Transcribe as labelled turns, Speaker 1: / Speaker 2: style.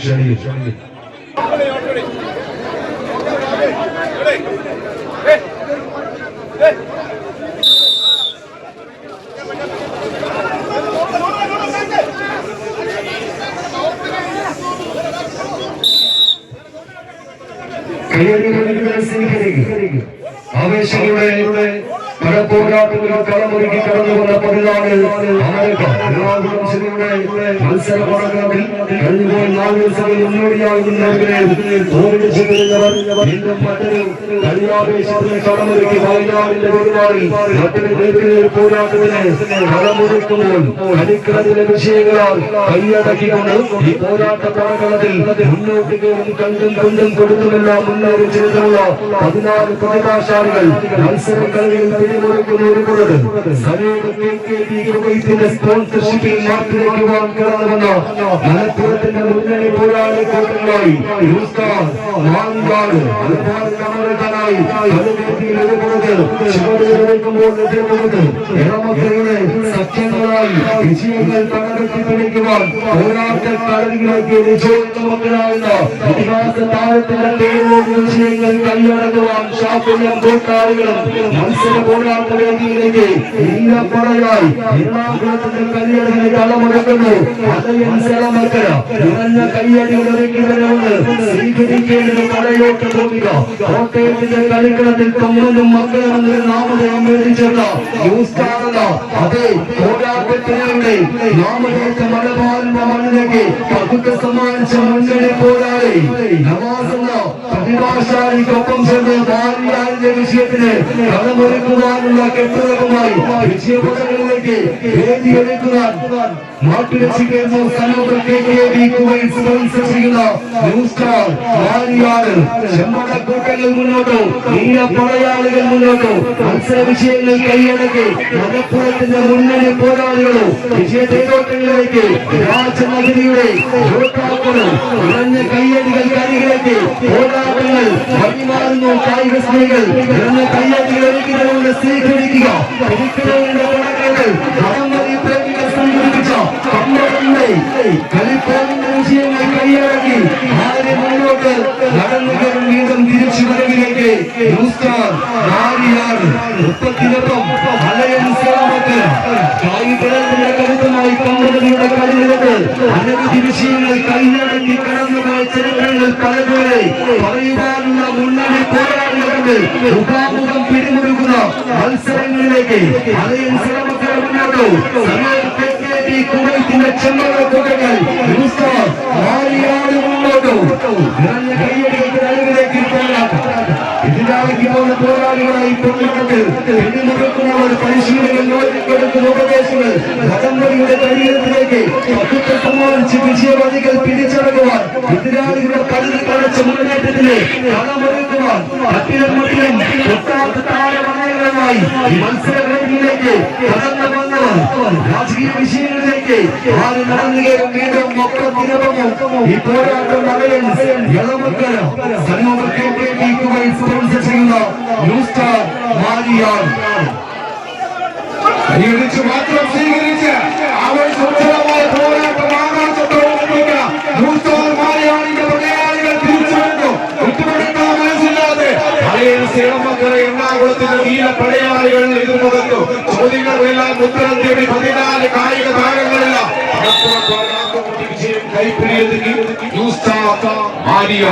Speaker 1: ക്ഷണിക്കുന്നു കയ്യടികളുടെ സ്വീകരിക്കും ആവേശങ്ങളുടെ പല പോരാട്ടങ്ങളും കളമൊരുക്കി കടന്നു വന്ന പതിനാല് മത്സര പോരാട്ടത്തിൽ കഴിഞ്ഞുപോയ നാല് ദിവസങ്ങൾ മുന്നോടിയാകുന്നവരെ തോൽപ്പിച്ചു വരുന്നവർ വീണ്ടും മറ്റൊരു കളിയാവേശത്തിന് കളമൊരുക്കി വയനാടിന്റെ പെരുമാറിൽ മറ്റൊരു നേരിയ പോരാട്ടത്തിന് കളമൊരുക്കുമ്പോൾ കളിക്കളത്തിലെ വിഷയങ്ങളാൽ കൈയടക്കിക്കൊണ്ട് ഈ പോരാട്ട പ്രകടനത്തിൽ മുന്നോട്ട് കയറി കണ്ടും കൊണ്ടും കൊടുത്തുമെല്ലാം മുന്നേറി ചെയ്തിട്ടുള്ള പതിനാല് പ്രതിഭാശാലികൾ മത്സരക്കളയിൽ പിടിമുറുക്കുന്ന ഒരു കുള്ളത് സമീപത്തിന്റെ സ്പോൺസർഷിപ്പിൽ മാറ്റിവെക്കുവാൻ കടന്നു വന്ന മലപ്പുറത്തിന്റെ മുന്നണി പോരാളി കൂട്ടങ്ങളായി അതുപോലെ എതിർക്കുന്നത് ഇളമക്കളുടെ സഖ്യങ്ങളായി വിജയങ്ങൾ തടകെട്ടി പിടിക്കുവാൻ പോരാട്ട കളരികളിലേക്ക് വിജയിച്ച മക്കളാകുന്ന ഇതിഹാസ താരത്തിന്റെ പേരോട് വിഷയങ്ങൾ കൈയടക്കുവാൻ ഷാഫിയും കൂട്ടാളികളും മത്സര പോരാട്ട വേദിയിലേക്ക് ഈരപ്പടയായി എറണാകുളത്തിന്റെ കല്യാണത്തിന് കളമൊടുക്കുന്നു അതയൻ സ്ഥലമക്കര നിറഞ്ഞ കയ്യടികൾ ഒരുക്കിവരുന്നത് സ്വീകരിക്കേണ്ടത് പടയോട്ട ഭൂമിക കോട്ടയത്തിന്റെ കളിക്കളത്തിൽ തൊമ്മനും മക്കളും നാമദേവം മേടിച്ചേർന്ന ന്യൂസ് കാണുന്ന അതേ മലബാറിന്റെ മണ്ണിലേക്ക് പതുക്കെ സമ്മാനിച്ച മുന്നണി പോരാളി. പ്രതിഭാശാലിക്കൊപ്പം ചേർന്ന് ബാലിയാലിന്റെ വിഷയത്തിന് കളമൊരുക്കുവാനുള്ള കെട്ടുറപ്പുമായി വിജയപഥങ്ങളിലേക്ക് വേദിയെടുക്കുവാൻ മാറ്റുരക്ഷിക്കുന്ന Sanobar K K B Kuwait sponsor ചെയ്യുന്ന ന്യൂസ് സ്റ്റാർ വാരിയാണ് ചെമ്മടക്കൂട്ടങ്ങൾ മുന്നോട്ടോ. നീല പടയാളികൾ മുന്നോട്ടോ. മത്സര വിഷയങ്ങൾ കൈയടക്കി മലപ്പുറത്തിന്റെ മുന്നണി പോരാളികളോ. വിജയ തേരോട്ടങ്ങളിലേക്ക് രാജനഗരിയുടെ യോദ്ധാക്കളും. നിറഞ്ഞ കയ്യടികൾ കരികിലേക്ക് പോരാട്ടങ്ങൾ വഴിമാറുന്നു കായിക സ്ത്രീകൾ നിറഞ്ഞ കയ്യാട്ടികൾ ഒരുക്കുന്നവരുടെ സ്വീകരിക്കുക. പിടിക്കുന്നവരുടെ പടക്കങ്ങൾ വടംവലി പ്രേമികൾ സംഘടിപ്പിച്ച. കളിപ്പോകുന്ന വിഷയങ്ങൾ കൈയടക്കി ആരെ മുന്നോട്ട് നടന്നു കയറും വീണ്ടും തിരിച്ചു വരവിലേക്ക്. ന്യൂസ്റ്റാർ നാരിയാണ് മുപ്പത്തിനൊപ്പം അലയൻ സേവക് കായികത്തിന്റെ കരുത്തുമായി കമ്പനിയുടെ കൈയടക്കി കടന്നുപോയ മുഖാമുഖം പിടിമുറുക്കുന്ന. മത്സരങ്ങളിലേക്ക് അലയൻ സേവകരെ മുന്നോട്ടു കുവൈത്തിന്റെ ചെമ്മല കൂട്ടങ്ങൾ മുന്നോട്ടു. നിറഞ്ഞ കൈയടികൾക്ക് പോരാട്ടം ഇതിനായി പോകുന്ന പോരാളികളായി പൊതുമണ്ഡലത്തിൽ പിടിമുറുക്കുന്നവർ പരിശീലകൻ കൊടുക്കുന്ന ഉപദേശങ്ങൾ വടംവലിയുടെ ശരീരത്തിലേക്ക് പതുക്കെ സമ്മാനിച്ച് വിജയവതികൾ പിടിച്ചടക്കുവാൻ എതിരാളികളുടെ പതിൽ കളിച്ച മുന്നേറ്റത്തിലെ കളമൊരുക്കുവാൻ മറ്റിലും മറ്റിലും ഒട്ടാത്ത താരമണയങ്ങളുമായി ഈ മത്സരവേദിയിലേക്ക് കടന്നു വന്നവർ രാജകീയ വിഷയങ്ങളിലേക്ക് ആര് നടന്നു കയറും വീണ്ടും മൊത്തത്തിനൊപ്പം ഈ പോരാട്ടം നടയൻ ഇളമക്കര സ്പോൺസർ ചെയ്യുന്ന ന്യൂസ് സ്റ്റാർ മാരിയാണ്
Speaker 2: മാത്രം ഉത്തരം തേടി പതിനാല് കായിക താരങ്ങളില്ല കൈപ്പിടിയൊതുക്കി മാരിയ.